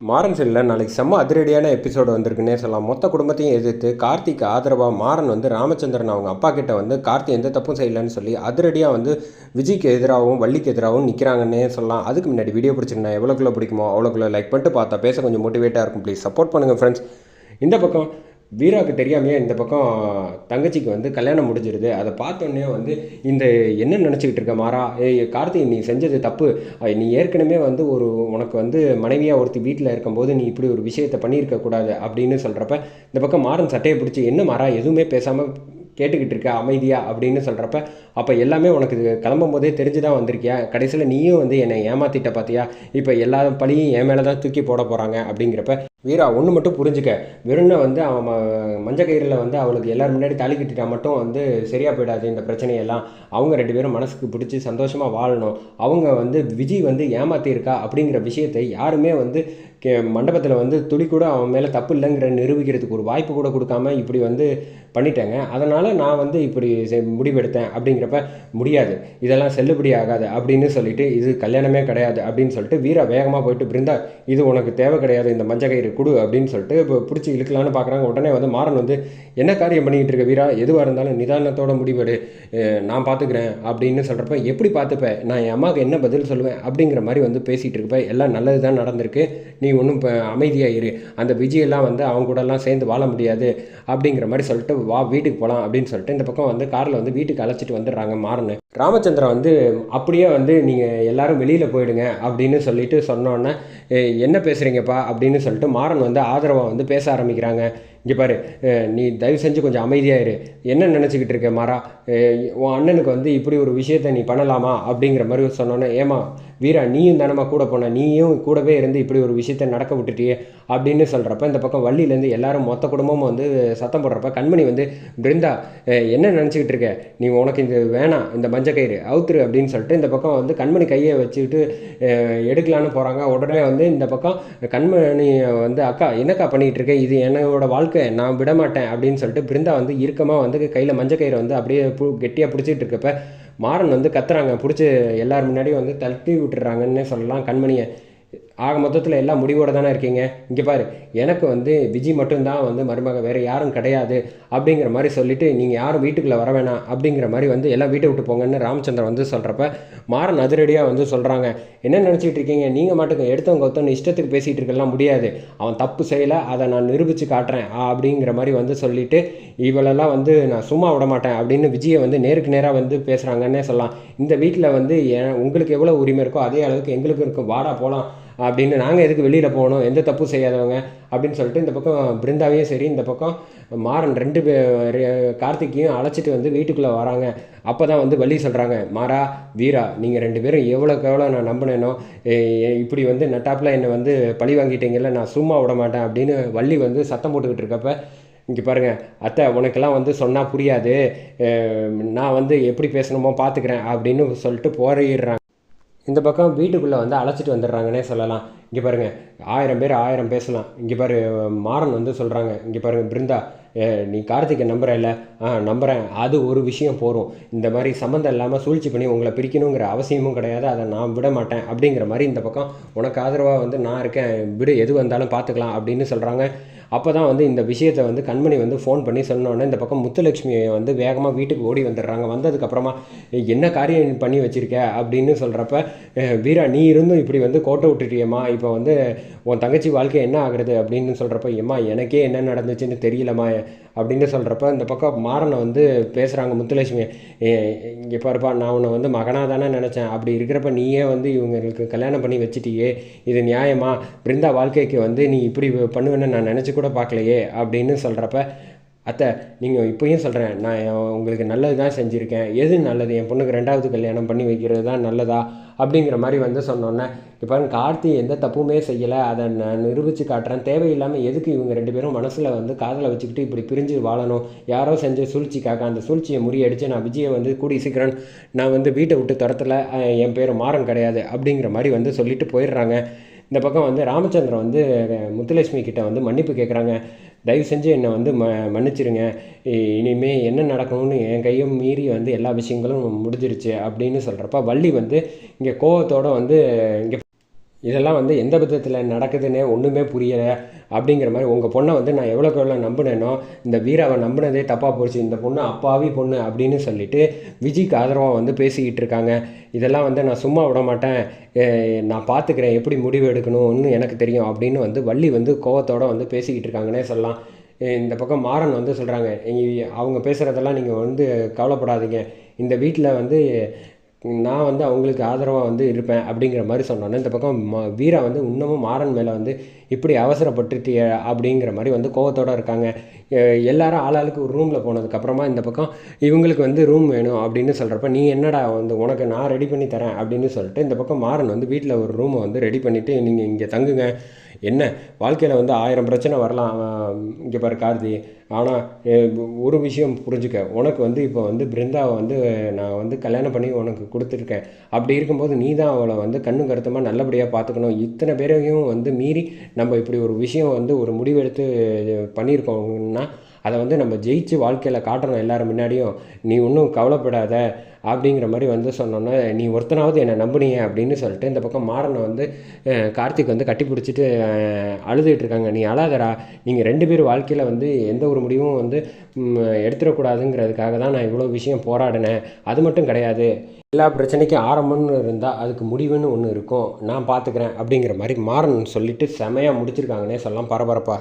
மாறன் செல்லில் நாளைக்கு செம்ம அதிரடியான எபிசோடு வந்திருக்குன்னே சொல்லலாம். மொத்த குடும்பத்தையும் எதிர்த்து கார்த்திக்கு ஆதரவாக மாறன் வந்து ராமச்சந்திரன் அவங்க அப்பா கிட்ட வந்து கார்த்தி எந்த தப்பும் செய்யலைன்னு சொல்லி அதிரடியாக வந்து விஜய்க்கு எதிராகவும் வள்ளிக்கு எதிராகவும் நிற்கிறாங்கன்னே சொல்லலாம். அதுக்கு முன்னாடி வீடியோ பிடிச்சிருந்தா எவ்வளோக்குள்ளே பிடிக்குமோ அவ்வளோக்குள்ளே லைக் பண்ணிட்டு பார்த்தா பேச கொஞ்சம் மோட்டிவேட்டாக இருக்கும். ப்ளீஸ் சப்போர்ட் பண்ணுங்கள் ஃப்ரெண்ட்ஸ் இந்த பக்கம் வீராவுக்கு தெரியாமையே இந்த பக்கம் தங்கச்சிக்கு வந்து கல்யாணம் முடிஞ்சிருது. அதை பார்த்தோன்னே வந்து இந்த என்ன நினச்சிக்கிட்டு இருக்க மாறா? ஏய் கார்த்தி நீ செஞ்சது தப்பு. நீ ஏற்கனவே வந்து ஒரு உனக்கு வந்து மனைவியாக ஒருத்தி வீட்டில் இருக்கும்போது நீ இப்படி ஒரு விஷயத்தை பண்ணியிருக்கக்கூடாது அப்படின்னு சொல்கிறப்ப இந்த பக்கம் மாறன் சட்டையை பிடிச்சி என்ன மாறா? எதுவுமே பேசாமல் கேட்டுக்கிட்டு இருக்க அமைதியா? அப்படின்னு சொல்கிறப்ப அப்போ எல்லாமே உனக்கு கிளம்பும் போதே தெரிஞ்சு தான் வந்திருக்கியா? கடைசியில் நீயும் வந்து என்னை ஏமாத்திட்ட பார்த்தியா இப்போ எல்லா பழியும் என் மேலே தான் தூக்கி போட போகிறாங்க அப்படிங்கிறப்ப வீரா ஒன்று மட்டும் புரிஞ்சுக்க. வெறும்னு வந்து அவன் ம- மஞ்ச கயிறில் வந்து அவளுக்கு எல்லோரும் முன்னாடி தாலி கட்டிட்டா மட்டும் வந்து சரியாக போயிடாது இந்த பிரச்சனையெல்லாம். அவங்க ரெண்டு பேரும் மனசுக்கு பிடிச்சி சந்தோஷமாக வாழணும். அவங்க வந்து விஜய் வந்து ஏமாத்தியிருக்கா அப்படிங்கிற விஷயத்தை யாருமே வந்து கே மண்டபத்தில் வந்து துளி கூட அவன் மேலே தப்பு இல்லைங்கிற நிரூபிக்கிறதுக்கு ஒரு வாய்ப்பு கூட கொடுக்காம இப்படி வந்து பண்ணிட்டேங்க. அதனால் நான் வந்து இப்படி முடிவெடுத்தேன் அப்படிங்கிறப்ப முடியாது. இதெல்லாம் செல்லுபடி ஆகாது அப்படின்னு சொல்லிட்டு இது கல்யாணமே கிடையாது அப்படின்னு சொல்லிட்டு வீரா வேகமாக போயிட்டு பிருந்தா இது உனக்கு தேவை கிடையாது. இந்த மஞ்ச கயிறு கொடு அப்படின்னு சொல்லிட்டு இப்போ பிடிச்சி இழுக்கலான்னு பார்க்குறாங்க உடனே வந்து மாறன் வந்து என்ன காரியம் பண்ணிக்கிட்டு இருக்க வீரா? எதுவாக இருந்தாலும் நிதானத்தோட முடிவெடு. நான் பார்த்துக்கிறேன் அப்படின்னு சொல்கிறப்ப எப்படி பார்த்துப்பேன் நான் என் அம்மாவுக்கு என்ன பதில் சொல்லுவேன்? அப்படிங்கிற மாதிரி வந்து பேசிகிட்டு இருப்பேன் எல்லாம் நல்லது தான் நடந்திருக்கு. நீ ஒன்றும் இப்போ அமைதியாக இரு. அந்த விஜயெல்லாம் வந்து அவங்க கூடலாம் சேர்ந்து வாழ முடியாது. அப்படிங்கிற மாதிரி சொல்லிட்டு வா வீட்டுக்கு போகலாம் அப்படின்னு சொல்லிட்டு இந்த பக்கம் வந்து காரில் வந்து வீட்டுக்கு அழைச்சிட்டு வந்துடுறாங்க மாறனு. ராமச்சந்திரன் வந்து அப்படியே வந்து நீங்கள் எல்லாரும் வெளியில் போயிடுங்க அப்படின்னு சொல்லிட்டு சொன்னோன்னே என்ன பேசுகிறீங்கப்பா அப்படின்னு சொல்லிட்டு மாறன் வந்து ஆதரவாக வந்து பேச ஆரம்பிக்கிறாங்க. இங்கே பாரு நீ தயவு செஞ்சு கொஞ்சம் அமைதியாயிரு. என்ன நினச்சிக்கிட்டு இருக்க மாறா? உன் அண்ணனுக்கு வந்து இப்படி ஒரு விஷயத்தை நீ பண்ணலாமா? அப்படிங்கிற மாதிரி சொன்னோன்னே ஏமா வீரா நீயும் தானம்மா கூட போன நீயும் கூடவே இருந்து இப்படி ஒரு விஷயத்தை நடக்க விட்டுட்டியே அப்படின்னு சொல்கிறப்ப இந்த பக்கம் வள்ளியிலேருந்து எல்லாரும் மொத்த குடும்பமும் வந்து சத்தம் போடுறப்ப கண்மணி வந்து பிருந்தா என்ன நினச்சிக்கிட்டு இருக்க? நீ உனக்கு இந்த வேணாம் இந்த மஞ்ச கயிறு அவுத்துரு அப்படின்னு சொல்லிட்டு இந்த பக்கம் வந்து கண்மணி கையை வச்சுக்கிட்டு எடுக்கலான்னு போகிறாங்க உடனே வந்து இந்த பக்கம் கண்மணி வந்து அக்கா என்னக்கா பண்ணிகிட்டு இருக்கேன் இது என்னோட வாழ்க்கை நான் விட மாட்டேன் அப்படின்னு சொல்லிட்டு பிருந்தா வந்து இறுக்கமாக வந்து கையில் மஞ்சக்கயிறை வந்து அப்படியே பு கெட்டியாக பிடிச்சிட்டு இருக்கப்ப மாறன் வந்து கத்துறாங்க. பிடிச்சி எல்லார் முன்னாடியும் வந்து தட்டி விட்டுறாங்கன்னு சொல்லலாம் கண்மணியை. ஆக மொத்தத்தில் எல்லாம் முடிவோட தானே இருக்கீங்க? இங்கே பாரு எனக்கு வந்து விஜய் மட்டும்தான் வந்து மருமக வேறு யாரும் கிடையாது அப்படிங்கிற மாதிரி சொல்லிவிட்டு நீங்கள் யாரும் வீட்டுக்குள்ளே வர வேணாம் அப்படிங்கிற மாதிரி வந்து எல்லாம் வீட்டை விட்டு போங்கன்னு ராமச்சந்திரன் வந்து சொல்கிறப்ப மாறன் அதிரடியாக வந்து சொல்கிறாங்க என்ன நினச்சிட்டு இருக்கீங்க? நீங்கள் மட்டும் எடுத்தவங்க ஒருத்தவங்க இஷ்டத்துக்கு பேசிகிட்டு இருக்கலாம் முடியாது. அவன் தப்பு செய்யலை அதை நான் நிரூபித்து காட்டுறேன் ஆ, அப்படிங்கிற மாதிரி வந்து சொல்லிவிட்டு இவளெல்லாம் வந்து நான் சும்மா விட மாட்டேன் அப்படின்னு விஜயை வந்து நேருக்கு நேராக வந்து பேசுகிறாங்கன்னே சொல்லலாம். இந்த வீட்டில் வந்து உங்களுக்கு எவ்வளோ உரிமை இருக்கோ அதே அளவுக்கு எங்களுக்கு இருக்கும். வாடா போகலாம் அப்படின்னு நாங்கள் எதுக்கு வெளியில் போகணும்? எந்த தப்பும் செய்யாதவங்க? அப்படின்னு சொல்லிட்டு இந்த பக்கம் பிருந்தாவையும் சரி இந்த பக்கம் மாறன் ரெண்டு பேர் கார்த்திக்கையும் அழைச்சிட்டு வந்து வீட்டுக்குள்ளே வராங்க. அப்போ தான் வந்து வள்ளி சொல்கிறாங்க மாறா வீரா நீங்கள் ரெண்டு பேரும் எவ்வளோக்கு எவ்வளோ நான் நம்பினேனோ இப்படி வந்து நட்டாப்பில் என்னை வந்து பழி வாங்கிட்டீங்கல்ல நான் சும்மா விட மாட்டேன் அப்படின்னு வள்ளி வந்து சத்தம் போட்டுக்கிட்டு இருக்கப்ப இங்கே பாருங்கள் அத்தை உனக்கெல்லாம் வந்து சொன்னால் புரியாது. நான் வந்து எப்படி பேசணுமோ பார்த்துக்கிறேன் அப்படின்னு சொல்லிட்டு போறிடுறேன் இந்த பக்கம் வீட்டுக்குள்ளே வந்து அழைச்சிட்டு வந்துடுறாங்கன்னே சொல்லலாம். இங்கே பாருங்க ஆயிரம் பேர் ஆயிரம் பேசலாம். இங்கே பாரு மாறன் வந்து சொல்கிறாங்க இங்கே பாருங்கள் பிருந்தா நீ கார்த்திகை நம்புற இல்லை? ஆ நம்புகிறேன் அது ஒரு விஷயம் போகும் இந்த மாதிரி சம்மந்தம் இல்லாமல் சூழ்ச்சி பண்ணி உங்களை பிரிக்கணுங்கிற அவசியமும் கிடையாது. அதை நான் விட மாட்டேன். அப்படிங்கிற மாதிரி இந்த பக்கம் உனக்கு ஆதரவாக வந்து நான் இருக்கேன். விடு எது வந்தாலும் பார்த்துக்கலாம் அப்படின்னு சொல்கிறாங்க அப்போ தான் வந்து இந்த விஷயத்தை வந்து கண்மணி வந்து ஃபோன் பண்ணி சொன்னோன்னே இந்த பக்கம் முத்துலட்சுமியை வந்து வேகமாக வீட்டுக்கு ஓடி வந்துடுறாங்க. வந்ததுக்கப்புறமா என்ன காரியம் பண்ணி வச்சுருக்க? அப்படின்னு சொல்கிறப்ப வீரா நீ இருந்தும் இப்படி வந்து கோட்டை விட்டுட்டியம்மா. இப்போ வந்து உன் தங்கச்சி வாழ்க்கை என்ன ஆகுறது? அப்படின்னு சொல்கிறப்ப எம்மா எனக்கே என்ன நடந்துச்சுன்னு தெரியலம்மா. அப்படின்னு சொல்கிறப்ப இந்த பக்கம் மாறனை வந்து பேசுகிறாங்க முத்துலட்சுமி இங்கே பாருப்பா நான் உன்னை வந்து மகனாக தானே நினச்சேன். அப்படி இருக்கிறப்ப நீயே வந்து இவங்களுக்கு கல்யாணம் பண்ணி வச்சிட்டியே. இது நியாயமா? பிருந்தா வாழ்க்கைக்கு வந்து நீ இப்படி பண்ணுவேன்னு நான் நினச்சி கூட பார்க்கலையே. அப்படின்னு சொல்கிறப்ப அத்தை நீங்கள் இப்போயும் சொல்கிறேன் நான் உங்களுக்கு நல்லது தான் செஞ்சுருக்கேன். எது நல்லது? என் பொண்ணுக்கு ரெண்டாவது கல்யாணம் பண்ணி வைக்கிறது தான் நல்லதா? அப்படிங்கிற மாதிரி வந்து சொன்னோன்னே இப்போ கார்த்தி எந்த தப்புமே செய்யலை. அதை நான் நிரூபித்து காட்டுறேன். தேவையில்லாமல் எதுக்கு இவங்க ரெண்டு பேரும் மனசில் வந்து காதலை வச்சுக்கிட்டு இப்படி பிரிஞ்சு வாழணும்? யாரோ செஞ்ச சூழ்ச்சிக்காக அந்த சூழ்ச்சியை முறியடிச்சு நான் விஜயை வந்து கூடி சீக்கிரம் நான் வந்து வீட்டை விட்டு துரத்தலை. என் பேர் மாறன் கிடையாது அப்படிங்கிற மாதிரி வந்து சொல்லிட்டு போயிடுறாங்க. இந்த பக்கம் வந்து ராமச்சந்திரன் வந்து முத்துலட்சுமி கிட்ட வந்து மன்னிப்பு கேட்குறாங்க தயவு செஞ்சு என்னை வந்து ம மன்னிச்சிருங்க. இ- என்ன நடக்கணும்னு என் கையும் மீறி வந்து எல்லா விஷயங்களும் முடிஞ்சிருச்சு அப்படின்னு சொல்கிறப்ப வள்ளி வந்து இங்கே கோவத்தோடு வந்து இங்கே இதெல்லாம் வந்து எந்த விதத்தில் நடக்குதுன்னே ஒன்றுமே புரியலை அப்படிங்கிற மாதிரி உங்கள் பொண்ணை வந்து நான் எவ்வளோக்கு எவ்வளோ நம்பினேனோ இந்த வீராவை நம்பினதே தப்பாக போச்சு இந்த பொண்ணு அப்பாவி பொண்ணு அப்படின்னு சொல்லிட்டு விஜய்க்கு ஆதரவாக வந்து பேசிக்கிட்டு இருக்காங்க. இதெல்லாம் வந்து நான் சும்மா விட மாட்டேன். நான் பார்த்துக்கிறேன் எப்படி முடிவு எடுக்கணும்னு எனக்கு தெரியும் அப்படின்னு வந்து வள்ளி வந்து கோவத்தோடு வந்து பேசிக்கிட்டு இருக்காங்கன்னே சொல்லலாம். இந்த பக்கம் மாறன் வந்து சொல்கிறாங்க அவங்க பேசுகிறதெல்லாம் நீங்கள் வந்து கவலைப்படாதீங்க. இந்த வீட்டில் வந்து நான் வந்து அவங்களுக்கு ஆதரவாக வந்து இருப்பேன் அப்படிங்கிற மாதிரி சொன்னோன்னே இந்த பக்கம் ம வீரா வந்து இன்னமும் மாறன் மேலே வந்து இப்படி அவசரப்பட்டுட்டிய அப்படிங்கிற மாதிரி வந்து கோவத்தோடு இருக்காங்க. எ- எல்லாரும் ஆளாளுக்கு ஒரு ரூமில் போனதுக்கப்புறமா இந்த பக்கம் இவங்களுக்கு வந்து ரூம் வேணும் அப்படின்னு சொல்கிறப்ப நீ என்னடா வந்து உனக்கு நான் ரெடி பண்ணி தரேன் அப்படின்னு சொல்லிட்டு இந்த பக்கம் மாறன் வந்து வீட்டில் ஒரு ரூமை வந்து ரெடி பண்ணிவிட்டு நீங்கள் இங்கே தங்குங்க. என்ன? வாழ்க்கையில் வந்து ஆயிரம் பிரச்சனை வரலாம். இங்கே பாரு கார்த்தி. ஆனால் ஒரு விஷயம் புரிஞ்சுக்க. உனக்கு வந்து இப்போ வந்து பிருந்தாவை வந்து நான் வந்து கல்யாணம் பண்ணி உனக்கு கொடுத்துருக்கேன். அப்படி இருக்கும்போது நீ தான் அவளை வந்து கண்ணும் கருத்தமாக நல்லபடியாக பார்த்துக்கணும் இத்தனை பேரையும் வந்து மீறி நம்ம இப்படி ஒரு விஷயம் வந்து ஒரு முடிவெடுத்து பண்ணியிருக்கோம்னா அதை வந்து நம்ம ஜெயிச்சு வாழ்க்கையில் காட்டணும் எல்லாரும் முன்னாடியும் நீ ஒன்றும் கவலைப்படாத அப்படிங்கிற மாதிரி வந்து சொன்னோன்னே நீ ஒருத்தனாவது என்னை நம்புனீங்க அப்படின்னு சொல்லிட்டு இந்த பக்கம் மாறனை வந்து கார்த்திக் வந்து கட்டி பிடிச்சிட்டு அழுதுகிட்டு இருக்காங்க. நீ அழாதரா நீங்கள் ரெண்டு பேர் வாழ்க்கையில் வந்து எந்த ஒரு முடிவும் வந்து எடுத்துடக்கூடாதுங்கிறதுக்காக தான் நான் இவ்வளோ விஷயம் போராடினேன். அது மட்டும் கிடையாது. எல்லா பிரச்சனைக்கும் ஆரம்பம்னு இருந்தால் அதுக்கு முடிவுன்னு ஒன்று இருக்கும். நான் பார்த்துக்கிறேன் அப்படிங்கிற மாதிரி மாறன் சொல்லிட்டு செமையாக முடிச்சிருக்காங்கன்னே சொல்லலாம் பரபரப்பாக